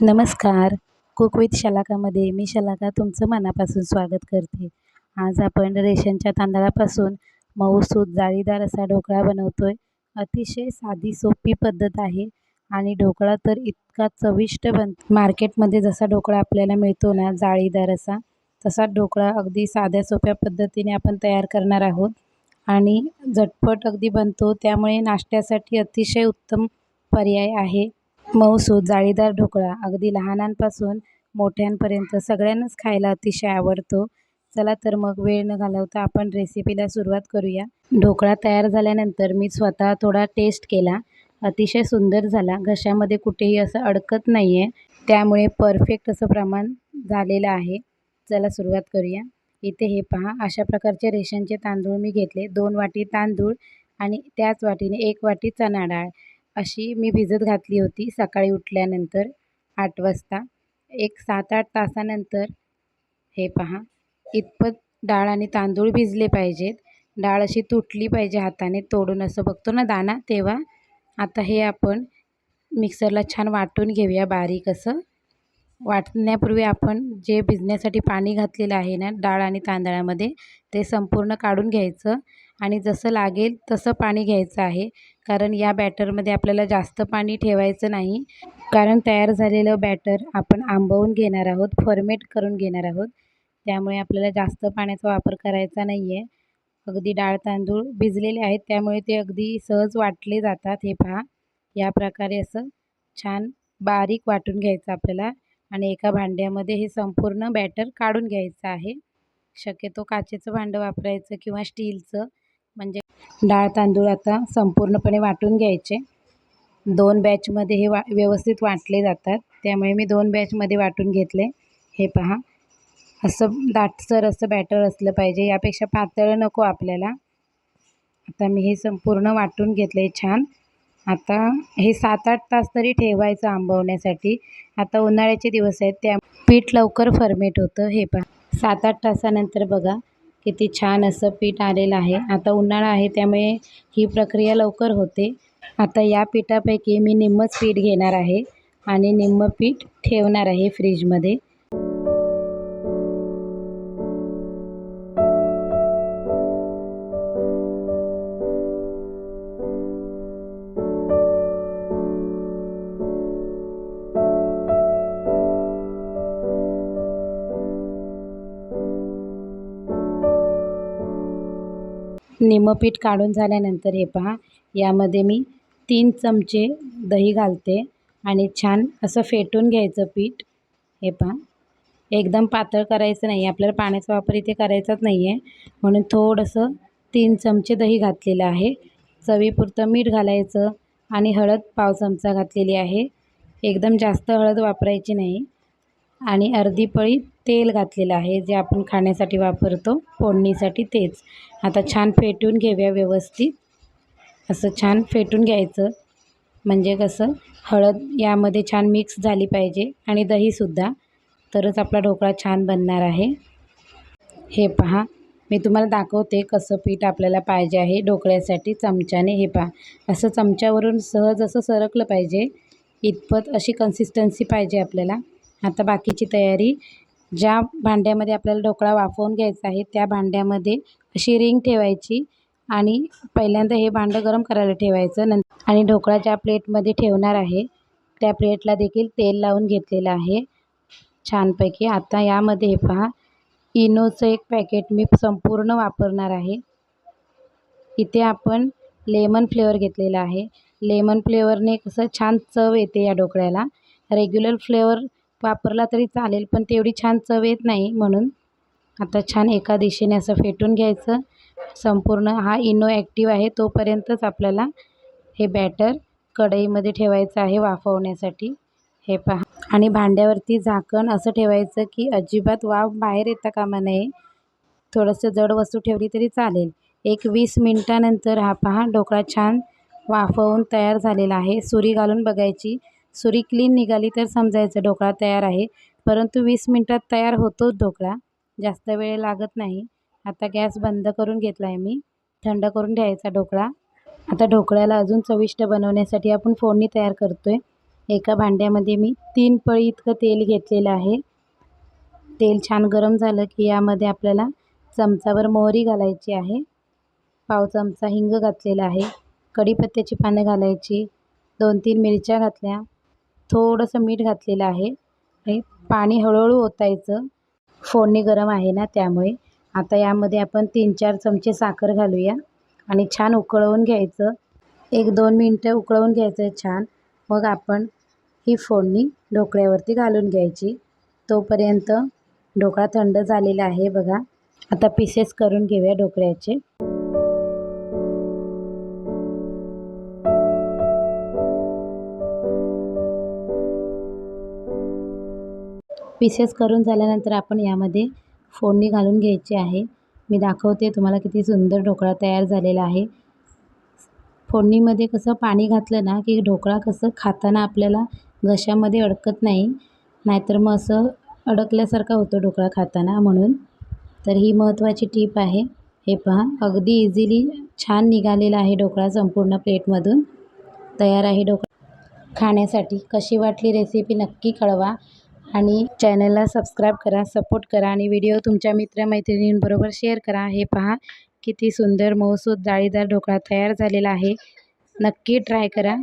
नमस्कार. Cook with शलाकामध्ये मी शलाका तुमचं मनापासून स्वागत करते. आज आपण रेशनच्या तांदळापासून मऊसूत जाळीदार असा ढोकळा बनवतो आहे अतिशय साधी सोपी पद्धत आहे आणि ढोकळा तर इतका चविष्ट बन मार्केटमध्ये जसा ढोकळा आपल्याला मिळतो ना जाळीदार असा तसा ढोकळा अगदी साध्या सोप्या पद्धतीने आपण तयार करणार आहोत. आणि झटपट अगदी बनतो त्यामुळे नाश्त्यासाठी अतिशय उत्तम पर्याय आहे. मऊसूत जाळीदार ढोकळा अगदी लहानांपासून मोठ्यांपर्यंत सगळ्यांनाच खायला अतिशय आवडतो. चला तर मग वेळ न घालवता आपण रेसिपीला सुरुवात करूया. ढोकळा तयार झाल्यानंतर मी स्वतः थोडा टेस्ट केला. अतिशय सुंदर झाला. घशामध्ये कुठेही असं अडकत नाही आहे त्यामुळे परफेक्ट असं प्रमाण झालेलं आहे. चला सुरुवात करूया. इथे हे पहा. अशा प्रकारचे रेशनचे तांदूळ मी घेतले. दोन वाटी तांदूळ आणि त्याच वाटीने एक वाटी चणा डाळ. अशी मी भिजत घातली होती सकाळी उठल्यानंतर आठ वाजता. एक सात आठ तासानंतर हे पहा इतपत डाळ आणि तांदूळ भिजले पाहिजेत. डाळ अशी तुटली पाहिजे हाताने तोडून असं बघतो ना दाणा तेव्हा. आता हे आपण मिक्सरला छान वाटून घेऊया बारीक असं. वाटण्यापूर्वी आपण जे भिजण्यासाठी पाणी घातलेलं आहे ना डाळ आणि तांदळामध्ये ते संपूर्ण काढून घ्यायचं. आणि जसं लागेल तसं पाणी घ्यायचं आहे. कारण या बॅटरमध्ये आपल्याला जास्त पाणी ठेवायचं नाही. कारण तयार झालेलं बॅटर आपण आंबवून घेणार आहोत फॉर्मेट करून घेणार आहोत. त्यामुळे आपल्याला जास्त पाण्याचा वापर करायचा नाही आहे अगदी डाळ तांदूळ भिजलेले आहेत त्यामुळे ते अगदी सहज वाटले जातात. हे पहा या प्रकारे असं छान बारीक वाटून घ्यायचं आपल्याला आणि एका भांड्यामध्ये हे संपूर्ण बॅटर काढून घ्यायचं आहे. शक्यतो काचेचं भांडं वापरायचं किंवा स्टीलचं म्हणजे डाळ तांदूळ आता संपूर्णपणे वाटून घ्यायचे. दोन बॅचमध्ये हे वा व्यवस्थित वाटले जातात. त्यामुळे मी दोन बॅचमध्ये वाटून घेतले. हे पहा. असं दाटसर असं बॅटर असलं पाहिजे. यापेक्षा पातळ नको आपल्याला. आता मी हे संपूर्ण वाटून घेतलं. आहे छान. आता हे सात आठ तास तरी ठेवायचं आंबवण्यासाठी. आता उन्हाळ्याचे दिवस आहेत. त्या पीठ लवकर फर्मेट होतं. हे पहा. सात आठ तासानंतर बघा. किती छान असं पीठ आलेलं आहे. आता उन्हाळा आहे त्यामुळे ही प्रक्रिया लवकर होते. आता या पिठापैकी मी निम्मंच पीठ घेणार आहे आणि निम्मं पीठ ठेवणार आहे फ्रीजमध्ये. निमपीठ काढून झाल्यानंतर हे पहा यामध्ये मी तीन चमचे दही घालते आणि छान असं फेटून घ्यायचं पीठ. हे पहा एकदम पातळ करायचं नाही आपल्याला पाण्याचा वापर इथे करायचाच नाही आहे म्हणून थोडंसं तीन चमचे दही घातलेलं आहे. चवीपुरतं मीठ घालायचं आणि हळद पाव चमचा घातलेली आहे. एकदम जास्त हळद वापरायची नाही. आणि अर्धी पळी तेल घातलेलं आहे जे आपण खाण्यासाठी वापरतो फोडणीसाठी तेच. आता छान फेटून घेऊया व्यवस्थित. असं छान फेटून घ्यायचं. म्हणजे कसं हळद यामध्ये छान मिक्स झाली पाहिजे आणि दहीसुद्धा तरच आपला ढोकळा छान बनणार आहे. हे पहा मी तुम्हाला दाखवते कसं पीठ आपल्याला पाहिजे आहे ढोकळ्यासाठी चमच्याने. हे पहा असं चमच्यावरून सहज असं सरकलं पाहिजे. इतपत अशी कन्सिस्टन्सी पाहिजे आपल्याला. आता बाकीची तयारी ज्या भांड्यामध्ये आपल्याला ढोकळा वाफवून घ्यायचा आहे त्या भांड्यामध्ये अशी रिंग ठेवायची आणि पहिल्यांदा हे भांडं गरम करायला ठेवायचं. नं आणि ढोकळा ज्या प्लेटमध्ये ठेवणार आहे त्या प्लेटला देखील तेल लावून घेतलेलं आहे. छानपैकी. आता यामध्ये हे पहा इनोचं एक पॅकेट मी संपूर्ण वापरणार आहे. इथे आपण लेमन फ्लेवर घेतलेला आहे. लेमन फ्लेवरने कसं छान चव येते या ढोकळ्याला. रेग्युलर फ्लेवर वापरला तरी चालेल पण तेवढी छान चव येत नाही म्हणून. आता छान एका दिशेने असं फेटून घ्यायचं. संपूर्ण हा इनो ॲक्टिव्ह आहे तोपर्यंतच आपल्याला हे बॅटर कढईमध्ये ठेवायचं आहे वाफवण्यासाठी. हे पहा. आणि भांड्यावरती झाकण असं ठेवायचं की अजिबात वाफ बाहेर येता कामा नये. थोडंसं जड वस्तू ठेवली तरी चालेल. एक वीस मिनटानंतर हा पहा ढोकळा छान वाफवून तयार झालेला आहे. सुरी घालून बघायची. सुरी क्लीन निघाली तर समजायचं ढोकळा तयार आहे. परंतु वीस मिनटात तयार होतोच ढोकळा. जास्त वेळ लागत नाही. आता गॅस बंद करून घेतला आहे मी. थंड करून घ्यायचा ढोकळा. आता ढोकळ्याला अजून चविष्ट बनवण्यासाठी आपण फोडणी तयार करतो आहे एका भांड्यामध्ये मी तीन पळी इतकं तेल घेतलेलं आहे. तेल छान गरम झालं की यामध्ये आपल्याला चमचावर मोहरी घालायची आहे. पाव चमचा हिंग घातलेला आहे. कढीपत्त्याची पानं घालायची. दोन तीन मिरच्या घातल्या. थोडंसं मीठ घातलेलं आहे. पाणी हळूहळू ओतायचं. फोडणी गरम आहे ना त्यामुळे. आता यामध्ये आपण तीन चार चमचे साखर घालूया आणि छान उकळवून घ्यायचं. एक दोन मिनटं उकळवून घ्यायचं आहे छान. मग आपण ही फोडणी ढोकळ्यावरती घालून घ्यायची. तोपर्यंत ढोकळा थंड झालेला आहे बघा. आता पीसेस करून घेऊया ढोकळ्याचे. पीसेस करून झाल्यानंतर आपण यामध्ये फोडणी घालून घ्यायची आहे. मी दाखवते तुम्हाला किती सुंदर ढोकळा तयार झालेला आहे. फोडणीमध्ये कसं पाणी घातलं ना की ढोकळा कसं खाताना आपल्याला घशामध्ये अडकत नाही नाहीतर मग असं अडकल्यासारखा होतो ढोकळा खाताना म्हणून. तर ही महत्त्वाची टीप आहे. हे पहा अगदी इझिली छान निघालेला आहे ढोकळा संपूर्ण प्लेटमधून. तयार आहे ढोकळा. खाण्यासाठी कशी वाटली रेसिपी नक्की कळवा. आणि चॅनलला सबस्क्राईब करा सपोर्ट करा आणि व्हिडिओ तुमच्या मित्रमैत्रिणींबरोबर शेअर करा. हे पहा किती सुंदर मऊसूद जाळीदार ढोकळा तयार झालेला आहे. नक्की ट्राय करा.